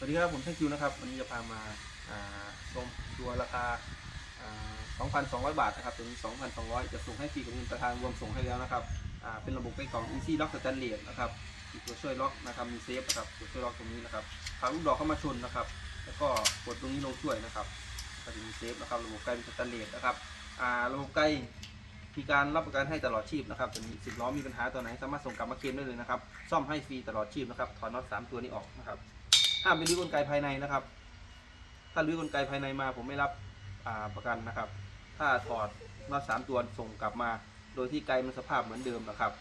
สวัสดีครับผมท่านคิวนะครับวันนี้จะพามาชมตัวราคาอ่า2,200 บาทนะครับตัวนี้ 2,200 จะส่งให้ฟรีกับเงินประทานรวมส่งให้แล้วนะครับเป็นระบบเป็นของ Easy Lock Stanless นะครับมีตัวช่วยล็อกนะครับมีเซฟนะครับตัวช่วยล็อกตรงนี้นะครับพาลูกดอกเข้ามาชนนะครับ แล้วก็กดตรงนี้ลงช่วยนะครับก็จะมีเซฟนะครับระบบไกลเป็นสแตนเลสนะครับระบบไกลมีการรับประกันให้ตลอดชีพนะครับตัวนี้สิบล้อมีปัญหาตัวไหนสามารถส่งกลับมาเคลมได้เลยนะครับซ่อมให้ฟรีตลอดชีพนะครับถอดน็อตสามตัวนี้ออกนะครับ ห้ามไปรื้อกลไกภายในนะครับ ถ้ารื้อกลไกภายในมาผมไม่รับประกันนะครับ ถ้าถอดน็อตสามตัวส่งกลับมา โดยที่ไกลมันสภาพเหมือนเดิมนะครับ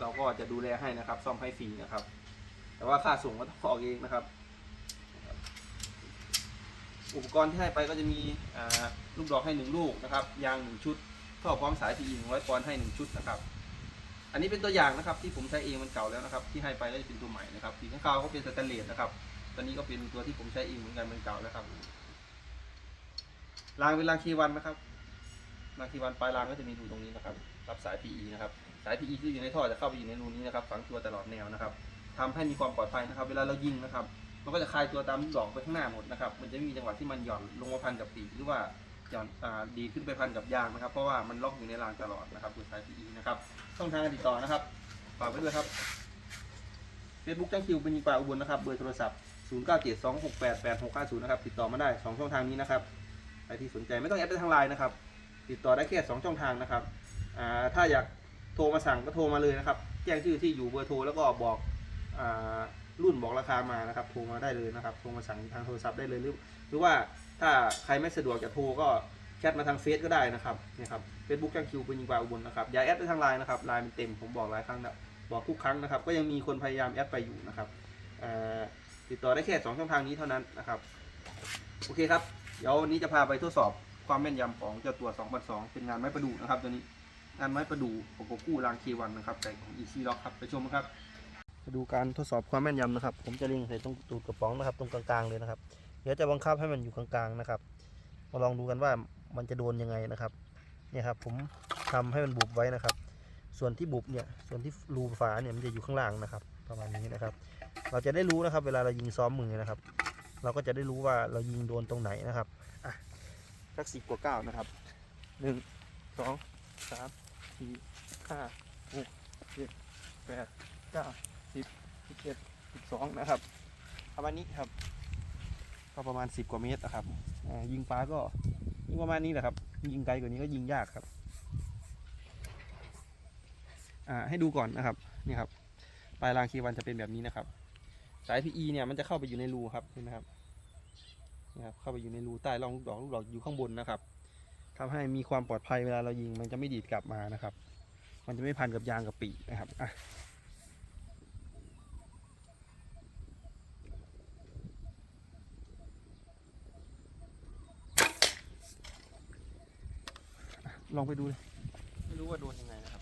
เราก็จะดูแลให้นะครับ ซ่อมให้ฟรีนะครับ แต่ว่าค่าส่งก็ต้องออกเองนะครับ อุปกรณ์ที่ให้ไปก็จะมีลูกดอกให้หนึ่งลูกนะครับ ยางหนึ่งชุดท่อพร้อมสาย PE หนึ่งร้อยปอนด์ให้หนึ่งชุดนะครับ อันนี้เป็นตัวอย่างนะครับ ที่ผมใช้เองมันเก่าแล้วนะครับ ที่ให้ไปก็จะเป็นตัวใหม่นะครับสีข้างคาวก็เป็นสแตนเลสนะครับ ตัวนี้ก็เป็นตัวที่ผมใช้เองเหมือนกันมันเก่าแล้วครับรางเป็นรางคีวันนะครับรางคีวันปลายรางก็จะมีรูตรงนี้นะครับ รับสาย PE นะครับ สาย PE ที่อยู่ในท่อจะเข้าไปอยู่ในรูนี้นะครับ ฝังตัวตลอดแนวนะครับทำให้มีความปลอดภัยนะครับ เวลาเรายิงนะครับ มันก็จะคลายตัวตามลูกดอกไปข้างหน้าหมดนะครับ มันจะไม่มีจังหวะที่มันหย่อนลงมาพันกับปีกหรือว่าหย่อนอดีขึ้นไปพันกับยางนะครับ เพราะว่ามันล็อกอยู่ในรางตลอดนะครับตัวสาย PE นะครับ ช่องทางการติดต่อนะครับฝากไว้ด้วยครับ Facebook จ้างคิวเป็นยิงปลาอุบลนะครับเบอร์โทรศัพท์ 0972688650นะครับติดต่อมาได้ 2 ช่องทางนี้นะครับใครที่สนใจไม่ต้องแอดไปทางไลน์นะครับ ติดต่อได้แค่ 2 ช่องทางนะครับถ้าอยากโทรมาสั่งก็โทรมาเลยนะครับ แจ้งชื่อที่อยู่เบอร์โทรแล้วก็บอกอรุ่นบอกราคามานะครับ โทรมาได้เลยนะครับ โทรมาสั่งทางโทรศัพท์ได้เลยหรือหรือว่าถ้าใครไม่สะดวกจะโทรก็แชทมาทางเฟซก็ได้นะครับนี่ครับเฟซบุ๊กจ้างคิวเป็นยิงปลาอุบลนะครับ อย่าแอดไปทางไลน์นะครับ ไลน์มันเต็มผมบอกหลายครั้งแล้ว บอกทุกครั้งนะครับ ก็ยังมีคนพยายามแอดไปอยู่นะครับติดต่อได้แค่สองช่องทางนี้เท่านั้นนะครับ โอเคครับ เดี๋ยววันนี้จะพาไปทดสอบความแม่นยำของเจ้าตัว2002 เป็นงานไม้ประดูนะครับตัวนี้งานไม้ประดูของโกกู้รางเควันนะครับแต่ของ Easy Lock ครับไปชมครับมาดูการทดสอบความแม่นยำนะครับ ผมจะเล็งใส่ตรงตูดกระป๋องนะครับ ตรงกลางๆเลยนะครับเดี๋ยวจะบังคับให้มันอยู่กลางๆนะครับมาลองดูกันว่ามันจะโดนยังไงนะครับเนี่ยครับผมทำให้มันบุบไว้นะครับ ส่วนที่บุบเนี่ยส่วนที่รูฝาเนี่ยมันจะอยู่ข้างล่างนะครับ ประมาณนี้นะครับ เราจะได้รู้นะครับ เวลาเรายิงซ้อมมือนะครับ เราก็จะได้รู้ว่าเรายิงโดนตรงไหนนะครับอะสักสิบกว่าเก้านะครับหนึ่งสองสามสี่ห้าหกเจ็ดแปดเก้าสิบสิบเอ็ดสิบสองนะครับประมาณนี้ครับก็ประมาณสิบกว่าเมตรนะครับยิงปลาก็ยิงประมาณนี้แหละครับ ยิงไกลกว่านี้ก็ยิงยากครับ ให้ดูก่อนนะครับนี่ครับปลายรางคีวันจะเป็นแบบนี้นะครับ สาย PE เนี่ยมันจะเข้าไปอยู่ในรูครับเห็นไหมครับนี่ครับเข้าไปอยู่ในรูใต้ร่องลูกดอกลูกดอกอยู่ข้างบนนะครับทำให้มีความปลอดภัยเวลาเรายิง มันจะไม่ดีดกลับมานะครับ มันจะไม่พันกับยางกับปีนะครับอะลองไปดูเลย ไม่รู้ว่าโดนยังไงนะ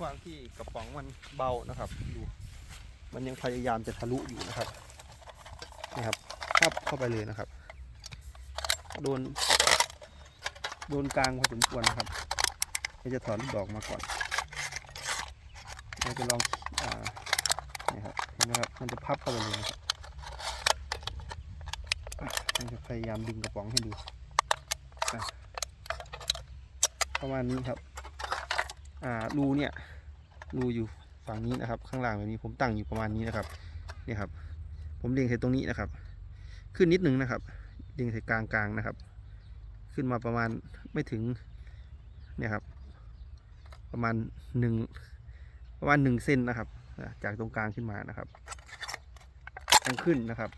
ความที่กระป๋องมันเบานะครับดูมันยังพยายามจะทะลุอยู่นะครับนะครับพับเข้าไปเลยนะครับ โดน โดนกลางพอสมควรนะครับเราจะถอนลูกดอกมาก่อนเราจะลองอ่านี่ครับเห็นไหมครับมันจะพับเข้าไปเลยนะครับจะพยายามดึงกระป๋องให้ดูประมาณนี้ครับ อ่ารูเนี่ยรูอยู่ฝั่งนี้นะครับ ข้างล่างแบบนี้ผมตั้งอยู่ประมาณนี้นะครับเนี่ยครับ ผมเล็งใส่ตรงนี้นะครับ ขึ้นนิดนึงนะครับเล็งใส่กลางกลางนะครับ ขึ้นมาประมาณไม่ถึงเนี่ยครับ ประมาณหนึ่งประมาณหนึ่งเซนนะครับ จากตรงกลางขึ้นมานะครับทางขึ้นนะครับ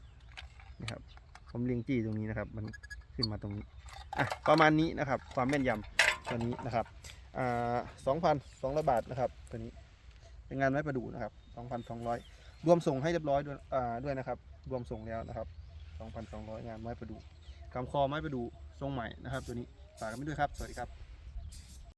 นี่ครับ ผมเลียงจี้ตรงนี้นะครับ มันขึ้นมาตรงนี้อะประมาณนี้นะครับ ความแม่นยำตัวนี้นะครับ สองพันสองร้อยบาทนะครับตัวนี้เป็นงานไม้ประดู่นะครับสองพันสองร้อยรวมส่งให้เรียบร้อยด้วยด้วยนะครับ รวมส่งแล้วนะครับสองพันสองร้อยงานไม้ประดู่กำคอไม้ประดู่ทรงใหม่นะครับ ตัวนี้ฝากกันไปด้วยครับ สวัสดีครับ